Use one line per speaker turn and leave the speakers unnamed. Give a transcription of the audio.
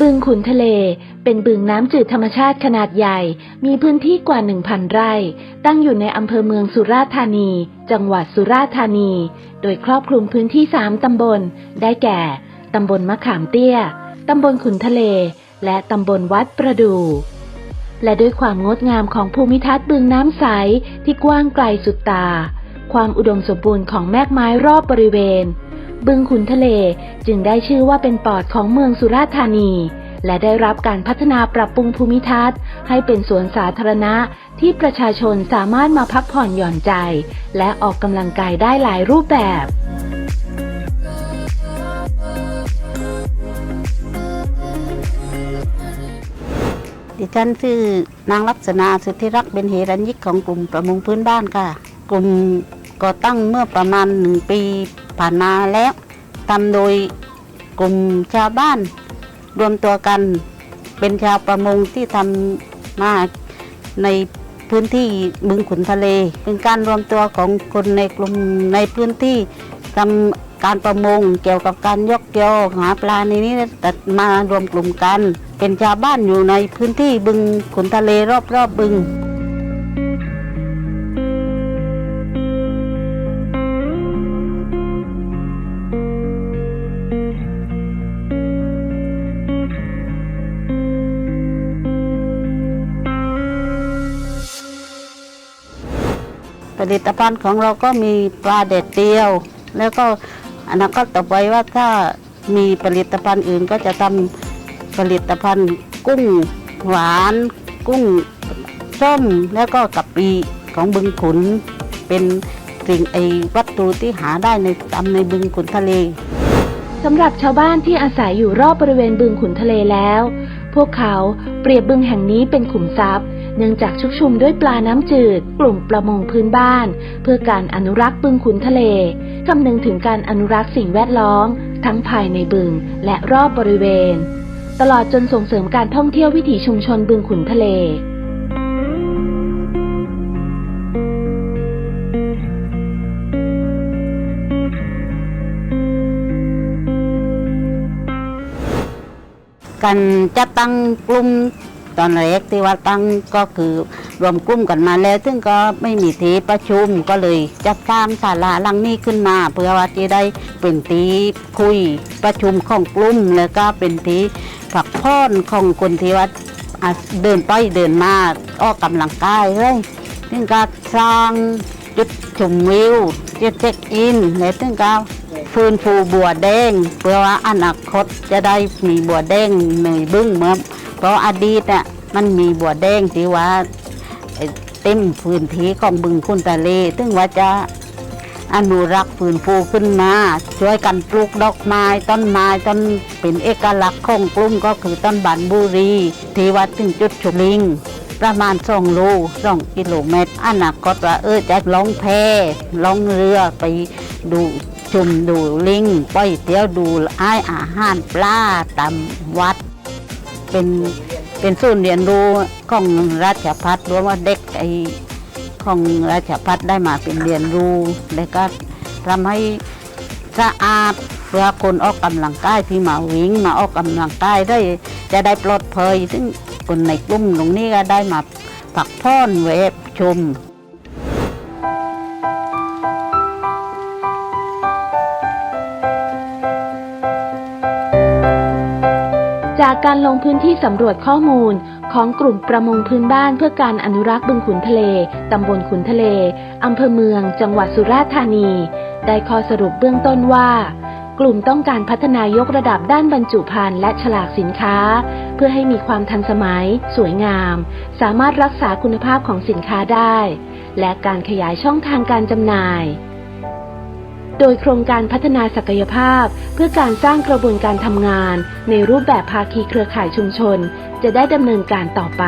บึงขุนทะเล เป็นบึงน้ำจืดธรรมชาติขนาดใหญ่ มีพื้นที่กว่า 1,000 ไร่ ตั้งอยู่ในอำเภอเมืองสุราษฎร์ธานี จังหวัดสุราษฎร์ธานี โดยครอบคลุมพื้นที่ 3 ตำบล ได้แก่ ตำบลมะขามเตี้ย ตำบลขุนทะเล และตำบลวัดประดู่และด้วยความงดงามของภูมิทัศน์บึงน้ำใสที่กว้างไกลสุดตา ความอุดมสมบูรณ์ของแมกไม้รอบบริเวณ บึงขุนทะเลจึงได้ชื่อว่าเป็นปอดของเมืองสุราษฎร์ธานี และได้รับการพัฒนาปรับปรุงภูมิทัศน์ ให้เป็นสวนสาธารณะที่ประชาชนสามารถมาพักผ่อนหย่อนใจ และออกกำลังกายได้หลายรูปแบบ
ดิฉันชื่อนางลักษณะสุทธิรักษ์เป็นเหรัญยิกของกลุ่มประมงพื้นบ้านค่ะ กลุ่ม ก่อตั้งเมื่อประมาณหนึ่งปีผ่านมาแล้วทำโดยกลุ่มชาวบ้าน รวมตัวกันเป็นชาวประมงที่ทำมาในพื้นที่บึงขุนทะเล เป็นการรวมตัวของคนในกลุ่มในพื้นที่ทำการประมงเกี่ยวกับการยกยอหาปลาในนี้แต่มารวมกลุ่มกัน เป็นชาวบ้านอยู่ในพื้นที่บึงขุนทะเลรอบๆบบึง ลิตภัณฑ์ของเราก็มีปลาเด็ดเดียว แล้วก็อนาคตต่อไปว่าถ้ามีผลิตภัณฑ์อื่นก็จะทำผลิตภัณฑ์กุ้งหวาน กุ้งส้มแล้วก็กะปิของบึงขุน เป็นสิ่งไอวัตถุที่หาได้ในตามในบึงขุนทะเล
สำหรับชาวบ้านที่อาศัยอยู่รอบบริเวณบึงขุนทะเลแล้ว พวกเขาเปรียบบึงแห่งนี้เป็นขุมทรัพย์ เนื่องจากชุกชุมด้วยปลาน้ำจืด กลุ่มประมงพื้นบ้าน เพื่อการอนุรักษ์บึงขุนทะเลคำนึงถึงการอนุรักษ์สิ่งแวดล้อม ทั้งภายในบึงและรอบบริเวณ ตลอดจนส่งเสริมการท่องเที่ยววิถีชุมชนบึงขุนทะเล
การจะตั้งกลุ่ม ตอนแรกที่ว่าตั้งก็คือรวมกลุ่มกันมาแล้ว ซึ่งก็ไม่มีที่ประชุมก็เลยจัดสร้างศาลาหลังนี้ขึ้นมา เพื่อว่าจะได้เป็นที่คุยประชุมของกลุ่มแล้วก็เป็นที่ผักผ่อนของคนที่ว่าเดินไปเดินมาออกกำลังกายเลยซึ่งก็สร้างจุดชมวิวจุดเช็คอินและซึ่งก็ฟื้นฟูบัวแดง เพื่อว่าอนาคตจะได้มีบัวแดงในบึ้งเมื่อ ราะอดีตอะมันมีบัวแดงที่ว่าเต็มพื้นที่ของบึงคุณทะเลซึ่งว่าจะอนุรักษ์ฟื้นฟูขึ้นมา ช่วยกันปลูกดอกไม้ต้นไม้ต้นเป็นเอกลักษณ์ของกลุ่มก็คือต้นบานบุรี ที่วัดถึงจุดชุลิง ประมาณสองโลสองกิโลเมตรอนาคตว่าเออจะล่องแพล่องเรือไปดูชุมดูลิงไปเที่ยวดูไอ้อาหารปลาตามวัด เป็นเป็นศูนย์เรียนรู้ของราชพัฒรวมว่าเด็กไอของราชพัฒได้มาเป็นเรียนรู้แล้วก็ทำให้สะอาดเพื่อคนออกกำลังกายที่มาวิ่งมาออกกำลังกายได้จะได้ปลอดภัยซึ่งคนในกลุ่มตรงนี้ก็ได้มาผักพ่อนเวบชม
จากการลงพื้นที่สำรวจข้อมูลของกลุ่มประมงพื้นบ้านเพื่อการอนุรักษ์บึงขุนทะเล ตำบลขุนทะเล อำเภอเมือง จังหวัดสุราษฎร์ธานี ได้ข้อสรุปเบื้องต้นว่า กลุ่มต้องการพัฒนายกระดับด้านบรรจุภัณฑ์และฉลากสินค้า เพื่อให้มีความทันสมัย สวยงาม สามารถรักษาคุณภาพของสินค้าได้ และการขยายช่องทางการจำหน่าย โดยโครงการพัฒนาศักยภาพ เพื่อการสร้างกระบวนการทำงาน ในรูปแบบภาคีเครือข่ายชุมชน จะได้ดำเนินการต่อไป